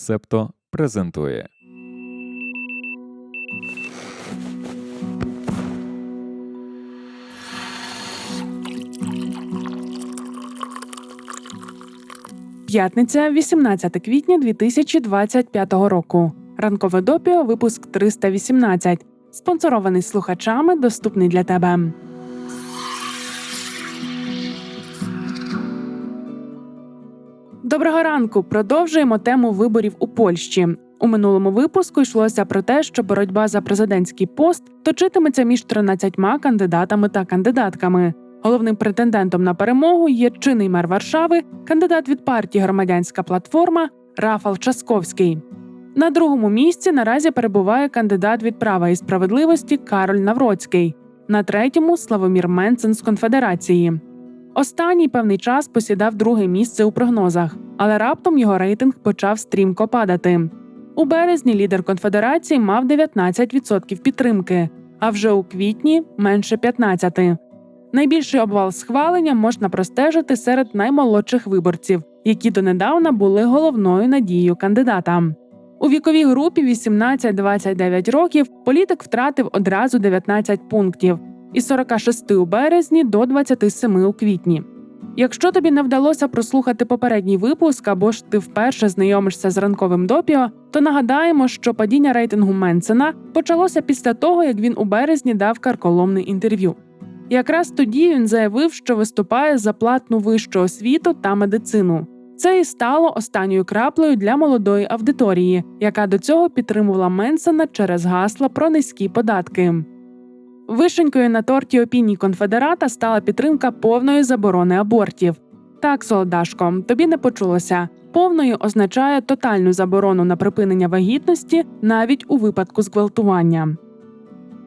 Септо презентує. П'ятниця, 18 квітня 2025 року. Ранкове допіо, випуск 318. Спонсорований слухачами, доступний для тебе. Доброго ранку. Продовжуємо тему виборів у Польщі. У минулому випуску йшлося про те, що боротьба за президентський пост точитиметься між 13 кандидатами та кандидатками. Головним претендентом на перемогу є чинний мер Варшави, кандидат від партії Громадянська платформа Рафал Часковський. На другому місці наразі перебуває кандидат від права і справедливості Кароль Навроцький. На третьому Славомір Менцен з конфедерації. Останній певний час посідав друге місце у прогнозах, але раптом його рейтинг почав стрімко падати. У березні лідер конфедерації мав 19% підтримки, а вже у квітні менше 15%. Найбільший обвал схвалення можна простежити серед наймолодших виборців, які донедавна були головною надією кандидата. У віковій групі 18-29 років політик втратив одразу 19 пунктів із 46 у березні до 27 у квітні. Якщо тобі не вдалося прослухати попередній випуск або ж ти вперше знайомишся з ранковим допіо, то нагадаємо, що падіння рейтингу Менсена почалося після того, як він у березні дав карколомне інтерв'ю. Якраз тоді він заявив, що виступає за платну вищу освіту та медицину. Це і стало останньою краплею для молодої аудиторії, яка до цього підтримувала Менсена через гасла про низькі податки. Вишенькою на торті опіній конфедерата стала підтримка повної заборони абортів. Так, солодашко, тобі не почулося. Повною означає тотальну заборону на припинення вагітності навіть у випадку зґвалтування.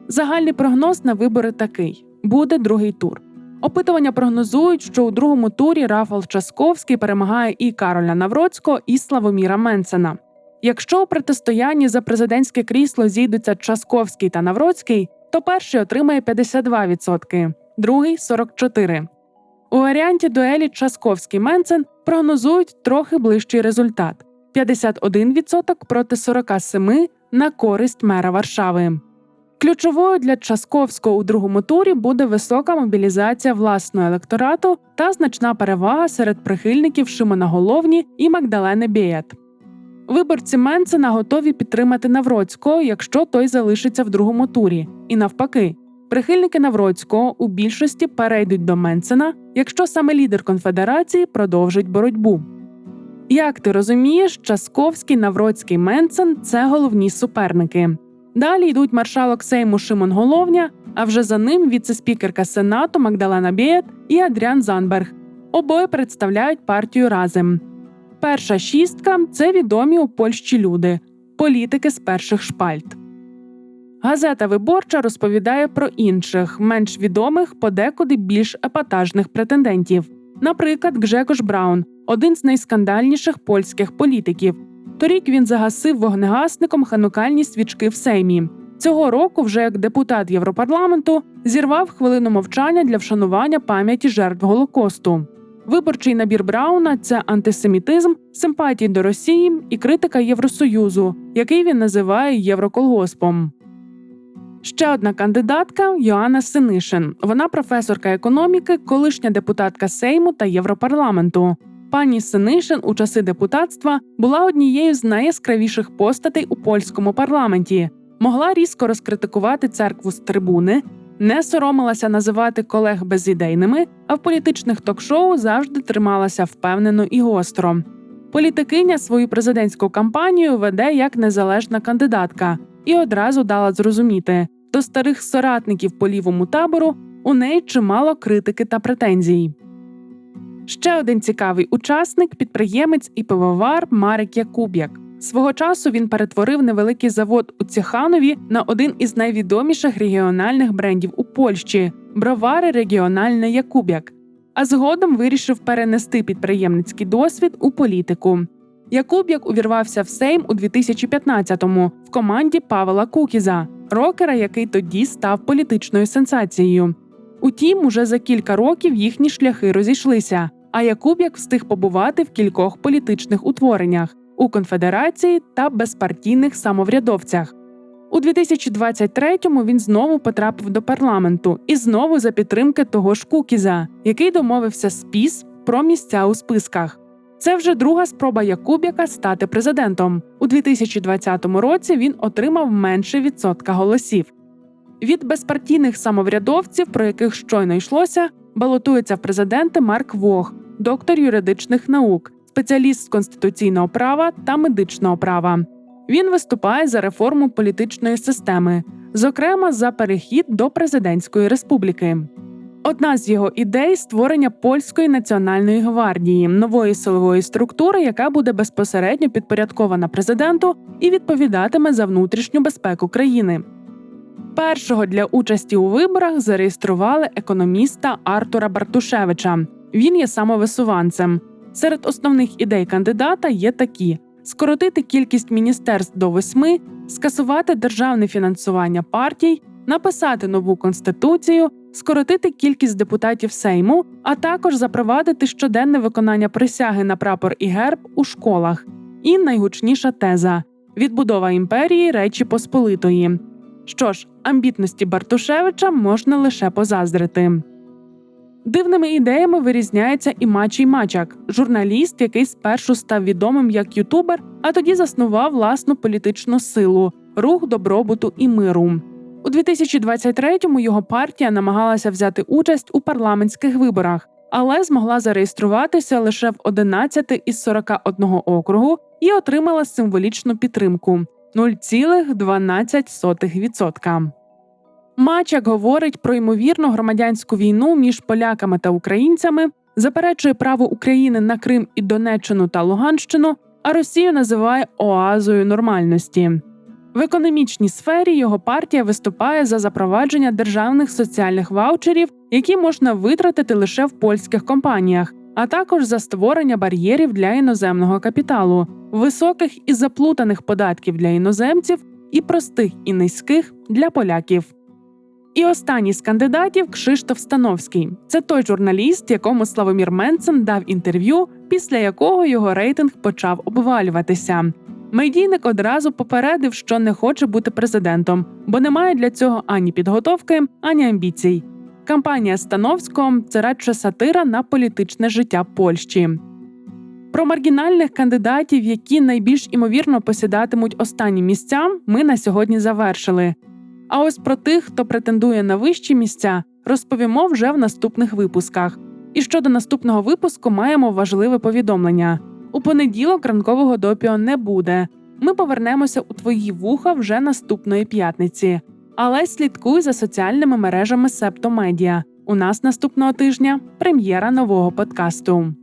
Загальний прогноз на вибори такий: буде другий тур. Опитування прогнозують, що у другому турі Рафал Часковський перемагає і Кароля Навроцького, і Славоміра Менсена. Якщо у протистоянні за президентське крісло зійдуться Часковський та Навроцький, то перший отримає 52%, другий 44%. У варіанті дуелі Часковський Менсен прогнозують трохи ближчий результат: 51% проти 47% на користь мера Варшави. Ключовою для Часковського у другому турі буде висока мобілізація власного електорату та значна перевага серед прихильників Шимона Головні і Магдалени Бієт. Виборці Менсена готові підтримати Навроцького, якщо той залишиться в другому турі, і навпаки, прихильники Навроцького у більшості перейдуть до Менсена, якщо саме лідер конфедерації продовжить боротьбу. Як ти розумієш, Часковський, Навроцький Менсен це головні суперники. Далі йдуть маршалок Сейму Шимон Головня, а вже за ним віце-спікерка Сенату Магдалена Бієт і Адріан Занберг. Обоє представляють партію разом. Перша шістка це відомі у Польщі люди, політики з перших шпальт. Газета Виборча розповідає про інших, менш відомих, подекуди більш епатажних претендентів. Наприклад, Гжекош Браун, один з найскандальніших польських політиків. Торік він загасив вогнегасником ханукальні свічки в Сеймі. Цього року, вже як депутат Європарламенту, зірвав хвилину мовчання для вшанування пам'яті жертв Голокосту. Виборчий набір Брауна це антисемітизм, симпатії до Росії і критика Євросоюзу, який він називає Євроколгоспом. Ще одна кандидатка Йоанна Синишин. Вона професорка економіки, колишня депутатка Сейму та Європарламенту. Пані Синишин у часи депутатства була однією з найяскравіших постатей у польському парламенті, могла різко розкритикувати церкву з трибуни, не соромилася називати колег безідейними, а в політичних ток-шоу завжди трималася впевнено і гостро. Політикиня свою президентську кампанію веде як незалежна кандидатка і одразу дала зрозуміти до старих соратників по лівому табору у неї чимало критики та претензій. Ще один цікавий учасник підприємець і пивовар Марик Якуб'як. Свого часу він перетворив невеликий завод у Ціханові на один із найвідоміших регіональних брендів у Польщі бровари регіональне Якуб'як. А згодом вирішив перенести підприємницький досвід у політику. Якуб'як увірвався в Сейм у 2015-му в команді Павла Кукіза, рокера, який тоді став політичною сенсацією. Утім, уже за кілька років їхні шляхи розійшлися. А Якуб'як встиг побувати в кількох політичних утвореннях, у конфедерації та безпартійних самоврядовцях. У 2023-му він знову потрапив до парламенту і знову за підтримки того ж Кукіза, який домовився з ПІС про місця у списках. Це вже друга спроба Якубіка стати президентом. У 2020 році він отримав менше відсотка голосів. Від безпартійних самоврядовців, про яких щойно йшлося, балотується в президенти Марк Вог, доктор юридичних наук, спеціаліст з конституційного права та медичного права. Він виступає за реформу політичної системи, зокрема за перехід до президентської республіки. Одна з його ідей створення польської національної гвардії, нової силової структури, яка буде безпосередньо підпорядкована президенту і відповідатиме за внутрішню безпеку країни. Першого для участі у виборах зареєстрували економіста Артура Бартушевича. Він є самовисуванцем. Серед основних ідей кандидата є такі: скоротити кількість міністерств до восьми, скасувати державне фінансування партій, написати нову конституцію, скоротити кількість депутатів Сейму, а також запровадити щоденне виконання присяги на прапор і герб у школах. І найгучніша теза відбудова імперії Речі Посполитої. Що ж, амбітності Бартушевича можна лише позаздрити. Дивними ідеями вирізняється і Мачій Мачак, журналіст, який спершу став відомим як ютубер, а тоді заснував власну політичну силу рух добробуту і миру. У 2023-му його партія намагалася взяти участь у парламентських виборах, але змогла зареєструватися лише в 11 із 41 округу і отримала символічну підтримку 0,12%. Мачак говорить про ймовірну громадянську війну між поляками та українцями, заперечує право України на Крим і Донеччину та Луганщину, а Росію називає оазою нормальності. В економічній сфері його партія виступає за запровадження державних соціальних ваучерів, які можна витратити лише в польських компаніях, а також за створення бар'єрів для іноземного капіталу, високих і заплутаних податків для іноземців і простих і низьких для поляків. І останній з кандидатів Кшиштоф Становський. Це той журналіст, якому Славомір Менцен дав інтерв'ю, після якого його рейтинг почав обвалюватися. Медійник одразу попередив, що не хоче бути президентом, бо не має для цього ані підготовки, ані амбіцій. Кампанія Становського це радше сатира на політичне життя Польщі. Про маргінальних кандидатів, які найбільш імовірно посідатимуть останні місця, ми на сьогодні завершили. А ось про тих, хто претендує на вищі місця, розповімо вже в наступних випусках. І щодо наступного випуску маємо важливе повідомлення: у понеділок ранкового допіо не буде. Ми повернемося у твої вуха вже наступної п'ятниці. Але слідкуй за соціальними мережами Септомедіа. У нас наступного тижня прем'єра нового подкасту.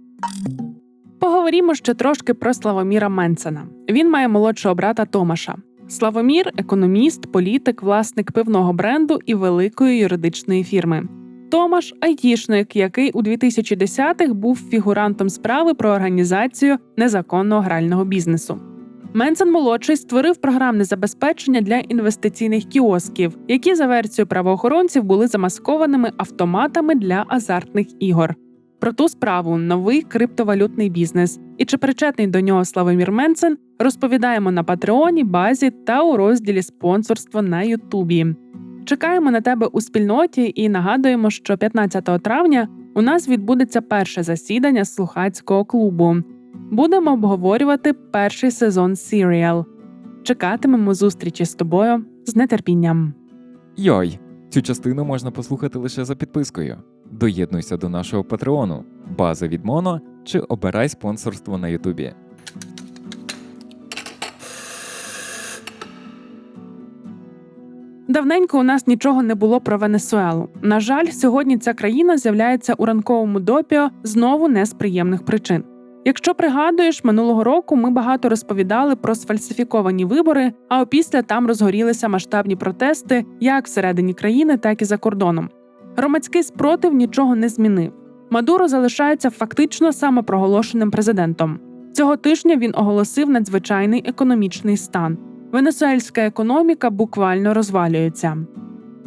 Поговоримо ще трошки про Славоміра Менсена. Він має молодшого брата Томаша. Славомір економіст, політик, власник пивного бренду і великої юридичної фірми. Томаш айтішник, який у 2010-х був фігурантом справи про організацію незаконного грального бізнесу. Менсен молодший створив програмне забезпечення для інвестиційних кіосків, які за версією правоохоронців були замаскованими автоматами для азартних ігор. Про ту справу новий криптовалютний бізнес і чи причетний до нього Славомір Менсен розповідаємо на Патреоні, базі та у розділі спонсорство на Ютубі. Чекаємо на тебе у спільноті і нагадуємо, що 15 травня у нас відбудеться перше засідання слухацького клубу. Будемо обговорювати перший сезон Serial. Чекатимемо зустрічі з тобою з нетерпінням. Йой, цю частину можна послухати лише за підпискою. Доєднуйся до нашого патреону, база від Моно чи обирай спонсорство на Ютубі. Давненько у нас нічого не було про Венесуелу. На жаль, сьогодні ця країна з'являється у ранковому допіо знову не з приємних причин. Якщо пригадуєш, минулого року ми багато розповідали про сфальсифіковані вибори, а опісля там розгорілися масштабні протести як всередині країни, так і за кордоном. Громадський спротив нічого не змінив. Мадуро залишається фактично самопроголошеним президентом. Цього тижня він оголосив надзвичайний економічний стан. Венесуельська економіка буквально розвалюється.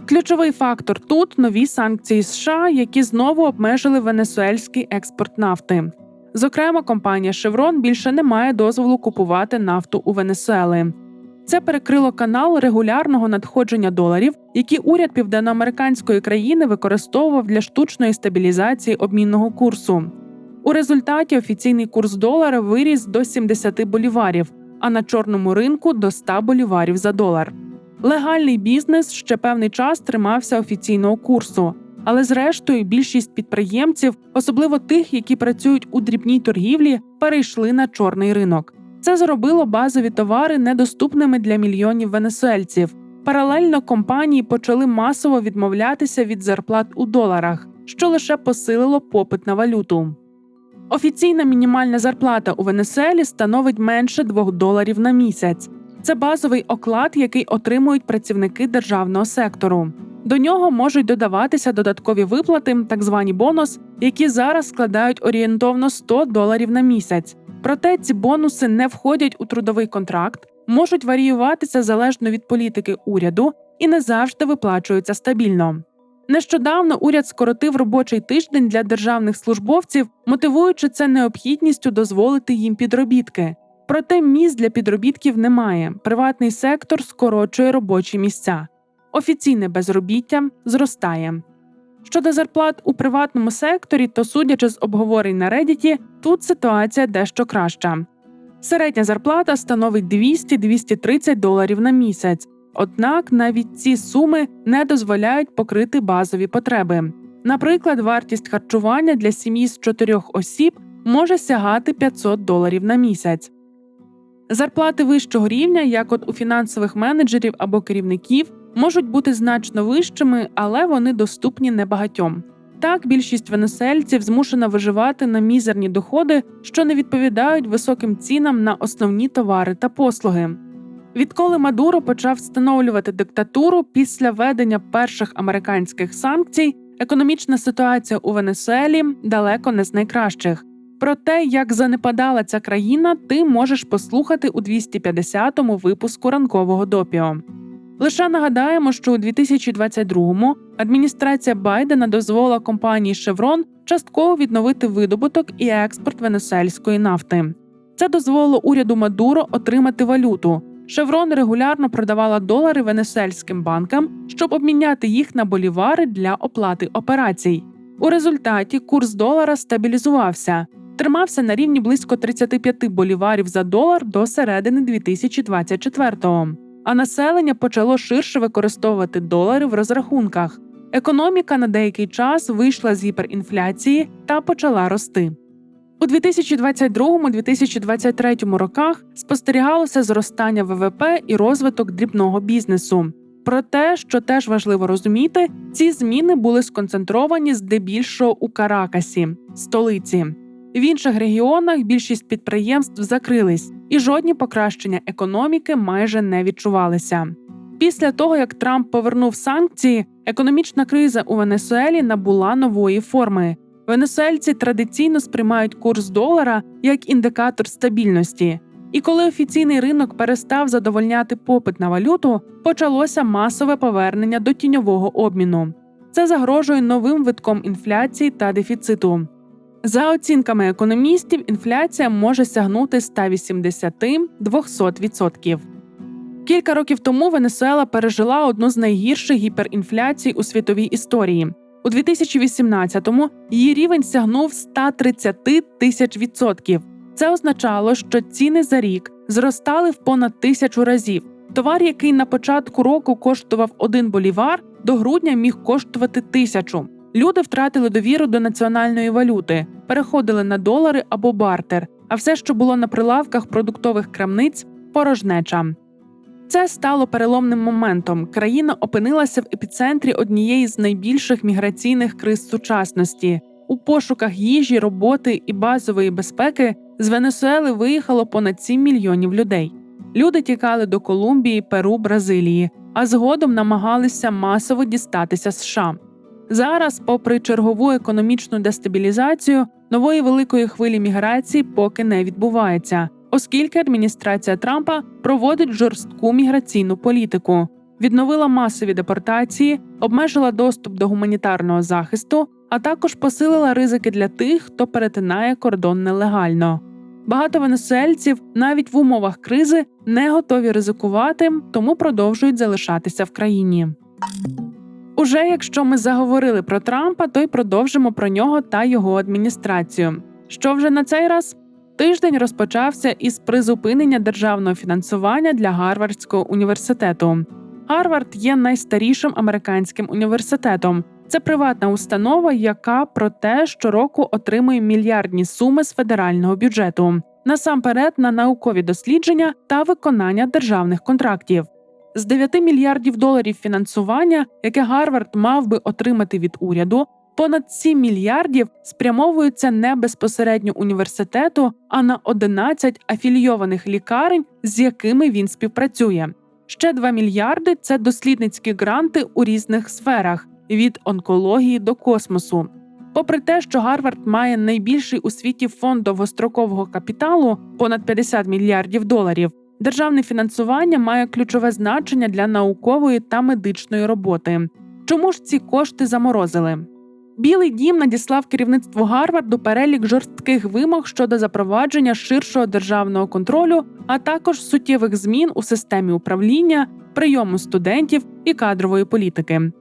Ключовий фактор тут нові санкції США, які знову обмежили венесуельський експорт нафти. Зокрема, компанія Chevron більше не має дозволу купувати нафту у Венесуели. Це перекрило канал регулярного надходження доларів, які уряд південноамериканської країни використовував для штучної стабілізації обмінного курсу. У результаті офіційний курс долара виріс до 70 боліварів, а на чорному ринку до 100 боліварів за долар. Легальний бізнес ще певний час тримався офіційного курсу, але зрештою більшість підприємців, особливо тих, які працюють у дрібній торгівлі, перейшли на чорний ринок. Це зробило базові товари недоступними для мільйонів венесуельців. Паралельно компанії почали масово відмовлятися від зарплат у доларах, що лише посилило попит на валюту. Офіційна мінімальна зарплата у Венесуелі становить менше 2 доларів на місяць. Це базовий оклад, який отримують працівники державного сектору. До нього можуть додаватися додаткові виплати, так звані бонус, які зараз складають орієнтовно 100 доларів на місяць. Проте ці бонуси не входять у трудовий контракт, можуть варіюватися залежно від політики уряду і не завжди виплачуються стабільно. Нещодавно уряд скоротив робочий тиждень для державних службовців, мотивуючи це необхідністю дозволити їм підробітки. Проте місць для підробітків немає. Приватний сектор скорочує робочі місця. Офіційне безробіття зростає. Щодо зарплат у приватному секторі, то судячи з обговорень на Reddit, тут ситуація дещо краща. Середня зарплата становить 200-230 доларів на місяць. Однак навіть ці суми не дозволяють покрити базові потреби. Наприклад, вартість харчування для сім'ї з чотирьох осіб може сягати 500 доларів на місяць. Зарплати вищого рівня, як от у фінансових менеджерів або керівників, можуть бути значно вищими, але вони доступні небагатьом. Так, більшість венесельців змушена виживати на мізерні доходи, що не відповідають високим цінам на основні товари та послуги. Відколи Мадуро почав встановлювати диктатуру після введення перших американських санкцій, економічна ситуація у Венесуелі далеко не з найкращих. Про те, як занепадала ця країна, ти можеш послухати у 250-му випуску ранкового допіо. Лише нагадаємо, що у 2022-му адміністрація Байдена дозволила компанії Chevron частково відновити видобуток і експорт венесуельської нафти. Це дозволило уряду Мадуро отримати валюту. Chevron регулярно продавала долари венесуельським банкам, щоб обміняти їх на болівари для оплати операцій. У результаті курс долара стабілізувався, тримався на рівні близько 35 боліварів за долар до середини 2024-го а населення почало ширше використовувати долари в розрахунках. Економіка на деякий час вийшла з гіперінфляції та почала рости. У 2022-2023 роках спостерігалося зростання ВВП і розвиток дрібного бізнесу. Проте, що теж важливо розуміти, ці зміни були сконцентровані здебільшого у Каракасі, столиці. В інших регіонах більшість підприємств закрились, і жодні покращення економіки майже не відчувалися. Після того, як Трамп повернув санкції, економічна криза у Венесуелі набула нової форми. Венесуельці традиційно сприймають курс долара як індикатор стабільності. І коли офіційний ринок перестав задовольняти попит на валюту, почалося масове повернення до тіньового обміну. Це загрожує новим витком інфляції та дефіциту. За оцінками економістів, інфляція може сягнути 180-200%. Кілька років тому Венесуела пережила одну з найгірших гіперінфляцій у світовій історії. У 2018-му її рівень сягнув 130 тисяч відсотків. Це означало, що ціни за рік зростали в понад тисячу разів. Товар, який на початку року коштував один болівар, до грудня міг коштувати тисячу. Люди втратили довіру до національної валюти, переходили на долари або бартер, а все, що було на прилавках продуктових крамниць порожнеча. Це стало переломним моментом. Країна опинилася в епіцентрі однієї з найбільших міграційних криз сучасності. У пошуках їжі, роботи і базової безпеки з Венесуели виїхало понад 7 мільйонів людей. Люди тікали до Колумбії, Перу, Бразилії, а згодом намагалися масово дістатися США. Зараз, попри чергову економічну дестабілізацію, нової великої хвилі міграції поки не відбувається, оскільки адміністрація Трампа проводить жорстку міграційну політику, відновила масові депортації, обмежила доступ до гуманітарного захисту, а також посилила ризики для тих, хто перетинає кордон нелегально. Багато венесуельців навіть в умовах кризи не готові ризикувати, тому продовжують залишатися в країні. Уже якщо ми заговорили про Трампа, то й продовжимо про нього та його адміністрацію. Що вже на цей раз? Тиждень розпочався із призупинення державного фінансування для Гарвардського університету. Гарвард є найстарішим американським університетом. Це приватна установа, яка проте щороку отримує мільярдні суми з федерального бюджету, насамперед на наукові дослідження та виконання державних контрактів. З 9 мільярдів доларів фінансування, яке Гарвард мав би отримати від уряду, понад 7 мільярдів спрямовуються не безпосередньо університету, а на 11 афілійованих лікарень, з якими він співпрацює. Ще 2 мільярди це дослідницькі гранти у різних сферах від онкології до космосу. Попри те, що Гарвард має найбільший у світі фонд довгострокового капіталу понад 50 мільярдів доларів, державне фінансування має ключове значення для наукової та медичної роботи. Чому ж ці кошти заморозили? Білий дім надіслав керівництву Гарварду перелік жорстких вимог щодо запровадження ширшого державного контролю, а також суттєвих змін у системі управління, прийому студентів і кадрової політики.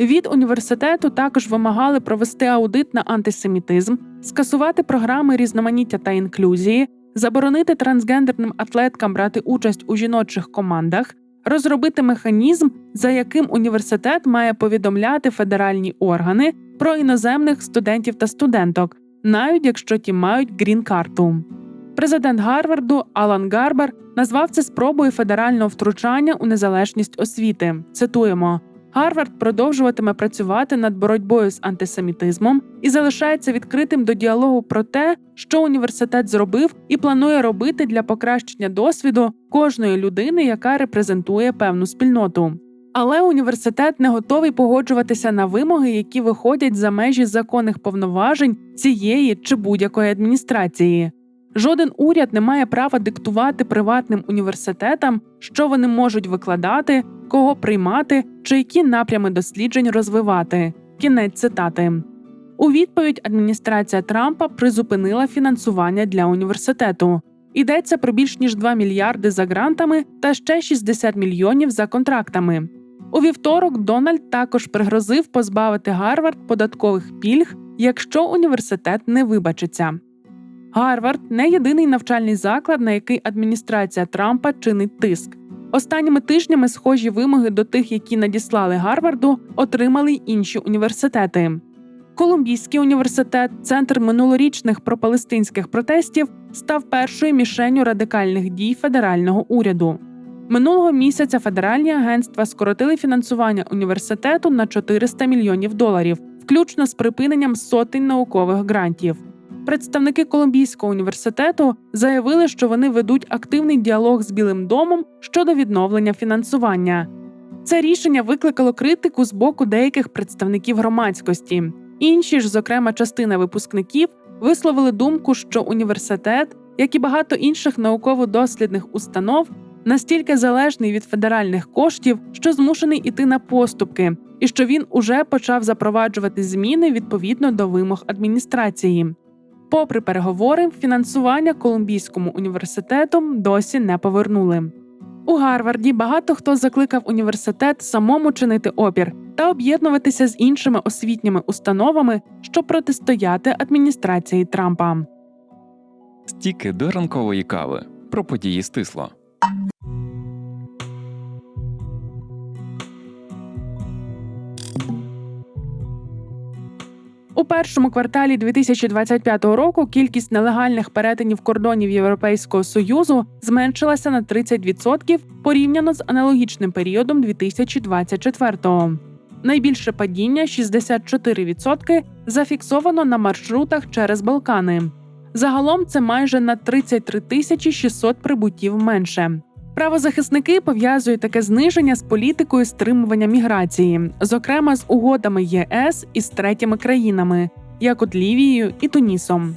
Від університету також вимагали провести аудит на антисемітизм, скасувати програми різноманіття та інклюзії, заборонити трансгендерним атлеткам брати участь у жіночих командах, розробити механізм, за яким університет має повідомляти федеральні органи про іноземних студентів та студенток, навіть якщо ті мають грін-карту. Президент Гарварду Алан Гарбер назвав це спробою федерального втручання у незалежність освіти. Цитуємо. Гарвард продовжуватиме працювати над боротьбою з антисемітизмом і залишається відкритим до діалогу про те, що університет зробив і планує робити для покращення досвіду кожної людини, яка репрезентує певну спільноту. Але університет не готовий погоджуватися на вимоги, які виходять за межі законних повноважень цієї чи будь-якої адміністрації. Жоден уряд не має права диктувати приватним університетам, що вони можуть викладати, кого приймати чи які напрями досліджень розвивати. Кінець цитати. У відповідь адміністрація Трампа призупинила фінансування для університету. Йдеться про більш ніж 2 мільярди за грантами та ще 60 мільйонів за контрактами. У вівторок Дональд також пригрозив позбавити Гарвард податкових пільг, якщо університет не вибачиться. Гарвард не єдиний навчальний заклад, на який адміністрація Трампа чинить тиск. Останніми тижнями схожі вимоги до тих, які надіслали Гарварду, отримали й інші університети. Колумбійський університет, центр минулорічних пропалестинських протестів, став першою мішенню радикальних дій федерального уряду. Минулого місяця федеральні агентства скоротили фінансування університету на 400 мільйонів доларів, включно з припиненням сотень наукових грантів. Представники Колумбійського університету заявили, що вони ведуть активний діалог з Білим домом щодо відновлення фінансування. Це рішення викликало критику з боку деяких представників громадськості. Інші ж, зокрема, частина випускників, висловили думку, що університет, як і багато інших науково-дослідних установ, настільки залежний від федеральних коштів, що змушений іти на поступки, і що він уже почав запроваджувати зміни відповідно до вимог адміністрації. Попри переговори, фінансування Колумбійському університету досі не повернули. У Гарварді багато хто закликав університет самому чинити опір та об'єднуватися з іншими освітніми установами, щоб протистояти адміністрації Трампа. Стіки до ранкової кави про події стисло. У першому кварталі 2025 року кількість нелегальних перетинів кордонів Європейського союзу зменшилася на 30% порівняно з аналогічним періодом 2024-го. Найбільше падіння 64% зафіксовано на маршрутах через Балкани. Загалом це майже на 33 тисячі 600 прибуттів менше. Правозахисники пов'язують таке зниження з політикою стримування міграції, зокрема з угодами ЄС із третіми країнами, як от Лівією і Тунісом.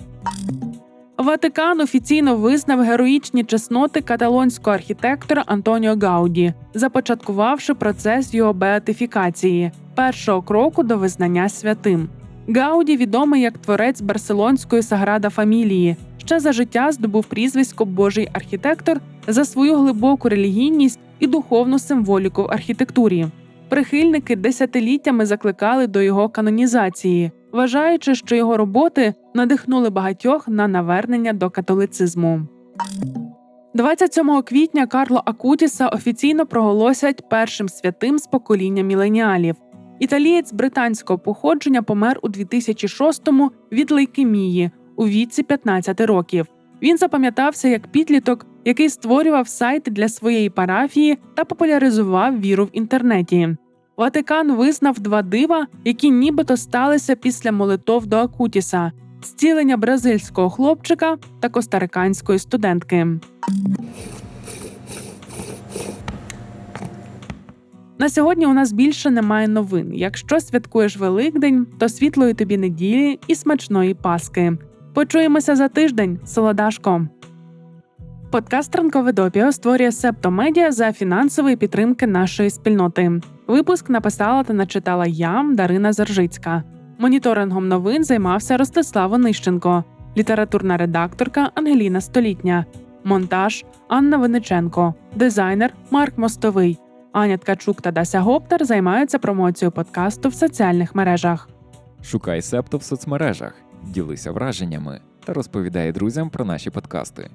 Ватикан офіційно визнав героїчні чесноти каталонського архітектора Антоніо Гауді, започаткувавши процес його беатифікації, першого кроку до визнання святим. Гауді відомий як творець барселонської Саграда Фамілії. Ще за життя здобув прізвисько Божий архітектор за свою глибоку релігійність і духовну символіку в архітектурі. Прихильники десятиліттями закликали до його канонізації, вважаючи, що його роботи надихнули багатьох на навернення до католицизму. 27 квітня Карло Акутіса офіційно проголосять першим святим з покоління міленіалів. Італієць британського походження помер у 2006-му від лейкемії у віці 15 років. Він запам'ятався як підліток, який створював сайти для своєї парафії та популяризував віру в інтернеті. Ватикан визнав два дива, які нібито сталися після молитов до Акутіса: зцілення бразильського хлопчика та костариканської студентки. На сьогодні у нас більше немає новин. Якщо святкуєш Великдень, то світлої тобі неділі і смачної паски. Почуємося за тиждень, солодашко. Подкаст Ранкове допіо створює Септо Медіа за фінансової підтримки нашої спільноти. Випуск написала та начитала я, Дарина Заржицька. Моніторингом новин займався Ростислав Онищенко, літературна редакторка Ангеліна Столітня, монтаж Анна Виниченко, дизайнер Марк Мостовий. Аня Ткачук та Дася Гоптер займаються промоцією подкасту в соціальних мережах. Шукай Септо в соцмережах, ділися враженнями та розповідай друзям про наші подкасти.